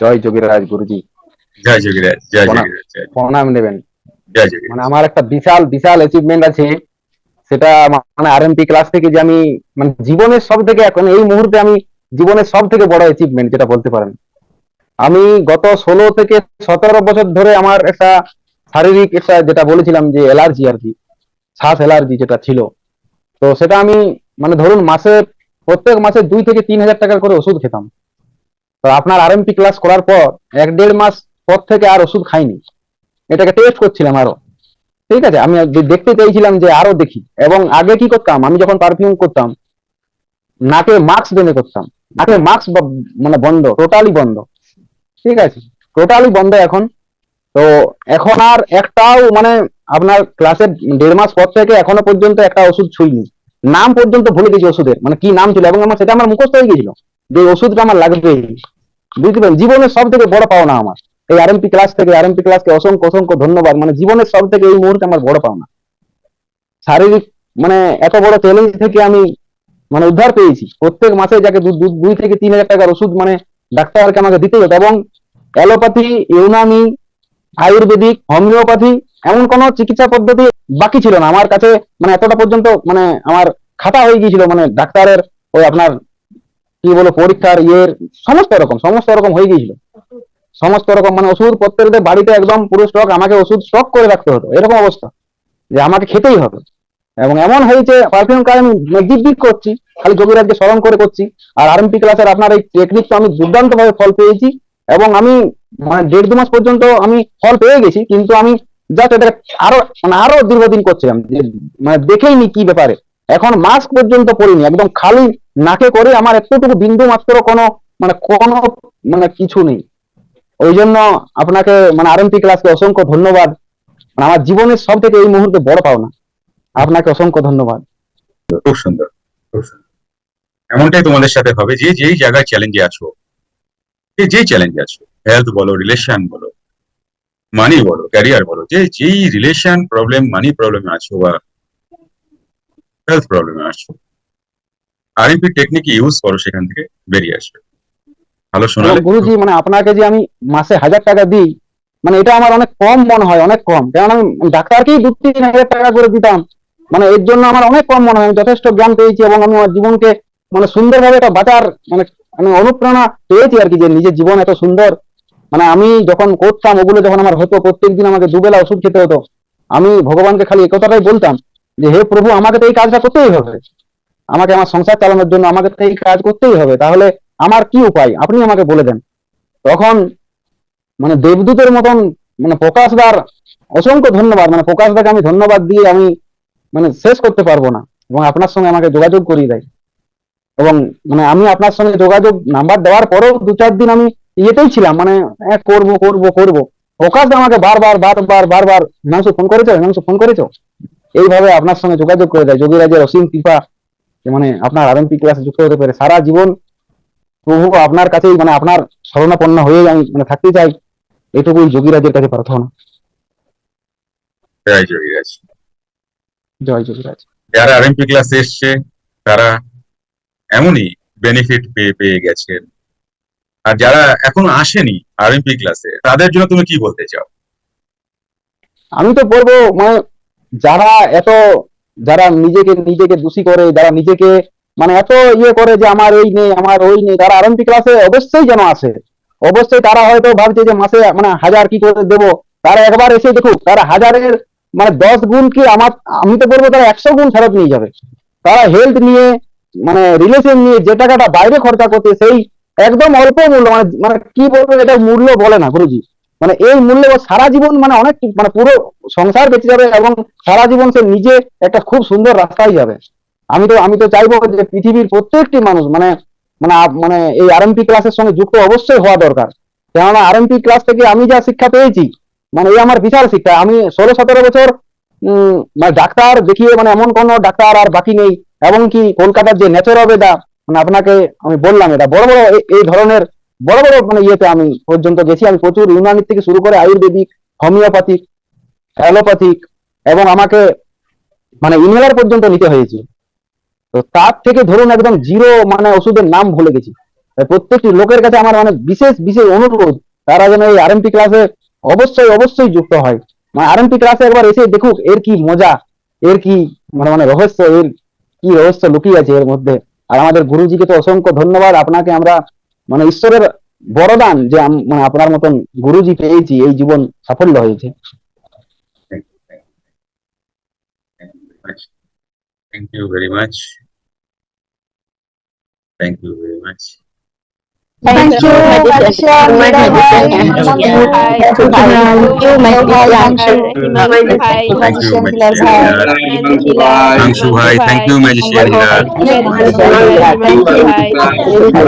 জয় যোগীরাজ গুরুজি। জয় যোগীরাজ জয় যোগীরাজ প্রণাম নেবেন। জয় মানে আমার একটা বিশাল বিশাল অ্যাচিভমেন্ট আছে। সেটা মানে আরএমপি ক্লাস থেকে যে আমি মানে জীবনের সব থেকে এখন এই মুহূর্তে আমি জীবনের সব থেকে বড় অ্যাচিভমেন্ট যেটা বলতে পারেন। আমি গত ষোলো থেকে সতেরো বছর ধরে আমার একটা শারীরিক একটা যেটা বলেছিলাম যে অ্যালার্জি আর কি শ্বাস অ্যালার্জি যেটা ছিল। তো সেটা আমি মানে ধরুন মাসে প্রত্যেক মাসে দুই থেকে তিন হাজার টাকা করে ওষুধ খেতাম। তো আপনার আরএমপি ক্লাস করার পর এক দেড় মাস পর থেকে আর ওষুধ খাইনি। এটাকে টেস্ট করছিলাম আরও। ঠিক আছে? আমি দেখতে চাইছিলাম যে আরও দেখি। এবং আগে কি করতাম? আমি যখন পারফিউম করতাম, নাকে মাস্ক বেঁধে করতাম। নাকে মাস্ক মানে বন্ধ টোটালি বন্ধ। ঠিক আছে? টোটালি বন্ধ এখন। তো এখন আর একটাও মানে আপনার ক্লাসের দেড় মাস পর থেকে এখনও পর্যন্ত একটা ওষুধ ছুঁইনি। নাম পর্যন্ত ভুলে গেছি ওষুধের। মানে কি নাম ছিল? এবং আমার সেটা আমার মুখস্থ হয়ে গেছিল। যে ওষুধটা আমার লাগবেই বুঝতে পারেন জীবনের সব থেকে বড় পাওনা আমার। এই আরএমপি ক্লাস থেকে আরএমপি ক্লাসকে অসংখ্য অসংখ্য ধন্যবাদ। মানে জীবনের সব থেকে এই মুহূর্তে আমার বড় পাওনা। শারীরিক মানে এত বড় চ্যালেঞ্জ থেকে আমি মানে উদ্ধার পেয়েছি। প্রত্যেক মাসে যাকে দুই থেকে তিন হাজার টাকার ওষুধ মানে ডাক্তারকে আমাকে দিতে হতো, এবং অ্যালোপ্যাথি, ইউনানি, আয়ুর্বেদিক, হোমিওপ্যাথি, এমন কোনো চিকিৎসা পদ্ধতি বাকি ছিল না। আমার কাছে মানে এতটা পর্যন্ত মানে আমার খাতা হয়ে গিয়েছিল মানে ডাক্তারের ওই আপনার কি বলো, পরীক্ষার ইয়ের সমস্ত রকম সমস্ত রকম হয়ে গিয়েছিল। সমস্ত রকম মানে ওষুধ প্রত্যেকদের বাড়িতে একদম পুরো স্টক আমাকে ওষুধ স্টক করে রাখতে হতো, এরকম অবস্থা। যে আমাকে খেতেই হবে। এবং এমন হয়েছে পারফিউম কাজ আমি জিদ্দিক করছি, খালি যোগীরাজকে স্মরণ করে করছি। আর আরএমপি ক্লাসের আপনার এই টেকনিক তো আমি দুর্দান্ত ভাবে ফল পেয়েছি। এবং আমি মানে দেড় দু মাস পর্যন্ত আমি ফল পেয়ে গেছি, কিন্তু আমি জাস্ট এটাকে আরও মানে আরও দীর্ঘদিন করছিলাম। মানে দেখেই নি কি ব্যাপারে। এখন মাস্ক পর্যন্ত পরিনি, একদম খালি নাকে করে আমার এতটুকু বিন্দু মাত্র কোনো মানে কোনো মানে কিছু নেই। ওই জন্য আপনাকে মানে আরএমপি ক্লাসকে অসংখ্য ধন্যবাদ। মানে আমার জীবনের সব থেকে এই মুহূর্তে বড় পাওনা। আপনাকে অসংখ্য ধন্যবাদ। খুব সুন্দর খুব সুন্দর। এমনটাই তোমাদের সাথে হবে, যে যেই জায়গায় চ্যালেঞ্জে আছো, যে যেই চ্যালেঞ্জে আছো হেলথ বলো রিলেশন বলো মানি বলো ক্যারিয়ার বলো, যে যেই রিলেশন প্রবলেম মানি প্রবলেমে আছো বা হেলথ প্রবলেমে আছো আরএমপি টেকনিক ইউজ করো সেখান থেকে বেরিয়ে আসবে। ভালো এবং গুরুজি মানে আপনাকে যে আমি মাসে হাজার টাকা দিই মানে এটা আমার অনেক কম মনে হয় অনেক কম। কারণ আমি ডাক্তারকেই দু তিন হাজার টাকা করে দিতাম। মানে এর জন্য আমার অনেক কম মনে হয় আমি যথেষ্ট জ্ঞান পেয়েছি এবং আমি আমার জীবনকে মানে সুন্দরভাবে একটা বাঁচার মানে আমি অনুপ্রেরণা পেয়েছি আর কি যে নিজের জীবন এত সুন্দর। মানে আমি যখন করতাম ওগুলো যখন আমার হতো প্রত্যেকদিন আমাকে দুবেলা ওষুধ খেতে হতো। আমি ভগবানকে খালি এই কথাটাই বলতাম যে হে প্রভু আমাকে তো এই কাজটা করতেই হবে। আমাকে আমার সংসার চালানোর জন্য আমাকে এই কাজ করতেই হবে। তাহলে আমার কি উপায়? আপনি আমাকে বলে দেন। তখন মানে দেবদূতের মতন মানে প্রকাশদার অসংখ্য ধন্যবাদ। মানে প্রকাশদাকে আমি ধন্যবাদ দিয়ে আমি মানে শেষ করতে পারব না। এবং আপনার সঙ্গে আমাকে যোগাযোগ করিয়ে দেয়। এবং মানে আমি আপনার সঙ্গে যোগাযোগ নাম্বার দেওয়ার পরেও দু চার দিন আমি ইয়েতেই ছিলাম। মানে হ্যাঁ, করব করব করব। প্রকাশ আমাকে বারবার বারবার বারবার হিমাংশু ফোন করেছ? হিমাংশু ফোন করেছ? এইভাবে আপনার সঙ্গে যোগাযোগ করে দেয়। যোগীরাজের অসীম কৃপা মানে আপনার আরএমপি ক্লাসে যুক্ত হতে পারে সারা জীবন প্রভু আপনার কাছেই মানে আপনার শরণাপন্ন হয়ে আমি মানে থাকতে চাই। এটুকুই যোগীরাজের কাছে প্রার্থনা। জয় যোগীরাজ। জয় যোগীরাজ। যারা আরএমপি ক্লাসে এসছে তারা এমনই বেনিফিট পেয়ে পেয়ে গেছেন। আর যারা এখনও আসেনি আরএমপি ক্লাসে তাদের জন্য তুমি কি বলতে চাও? আমি তো বলব মানে যারা এত যারা নিজেকে নিজেকে দোষী করে, যারা নিজেকে মানে এত ইয়ে করে যে আমার এই নেই, আমার ওই নেই, তারা আরএমপি ক্লাসে অবশ্যই যেন আসে। অবশ্যই তারা হয়তো ভাবছে যে মাসে মানে হাজার কি করে দেবো, তারা একবার এসে দেখুক, তারা হাজারের মানে দশ গুণ কি আমার, আমি তো বলব তারা একশো গুণ ফেরত নিয়ে যাবে। তারা হেলথ নিয়ে মানে রিলেশন নিয়ে যে টাকাটা বাইরে খরচা করতে সেই একদম অল্প মূল্য মানে মানে কি বলব, এটা মূল্য বলে না, গুরুজি। মানে এই মূল্য সারা জীবন মানে অনেক মানে পুরো সংসার বেঁচে যাবে এবং সারা জীবন সে নিজে একটা খুব সুন্দর রাস্তায় যাবে। আমি তো আমি তো চাইব যে পৃথিবীর প্রত্যেকটি মানুষ মানে মানে মানে এই আরএমপি ক্লাসের সঙ্গে যুক্ত অবশ্যই হওয়া দরকার। কেননা আরএমপি ক্লাস থেকে আমি যা শিক্ষা পেয়েছি মানে এই আমার বিশাল শিক্ষা। আমি ষোলো সতেরো বছর মানে ডাক্তার দেখিয়ে মানে এমন কোনো ডাক্তার আর বাকি নেই। এমনকি কলকাতার যে নেচার অফ এটা মানে আপনাকে আমি বললাম এটা, বড় বড় এই ধরনের বড় বড় মানে ইয়েতে আমি পর্যন্ত গেছি। আমি প্রচুর ইউনানি থেকে শুরু করে আয়ুর্বেদিক, হোমিওপ্যাথিক, অ্যালোপ্যাথিক এবং আমাকে মানে ইনহেলার পর্যন্ত নিতে হয়েছে। তো তার থেকে ধরুন একদম জিরো মানে ওষুধের নাম ভুলে গেছি। প্রত্যেকটি লোকের কাছে আমার মানে বিশেষ বিশেষ অনুরোধ। তারা যেন এই আরএমপি ক্লাসে অবশ্যই অবশ্যই যুক্ত হয়। মানে আরএমপি ক্লাসে একবার এসে দেখুক এর কি মজা, এর কি মানে মানে রহস্য, এর কি রহস্য লুকিয়ে আছে এর মধ্যে। আর আমাদের গুরুজিকে তো অসংখ্য ধন্যবাদ। আপনাকে আমরা মানে ঈশ্বরের বরদান যে মানে আপনার মতন গুরুজি পেয়েছি এই জীবন সাফল্য হয়েছে Thank you very much. Thank you very much. Thank you, my Thank you. Thank you.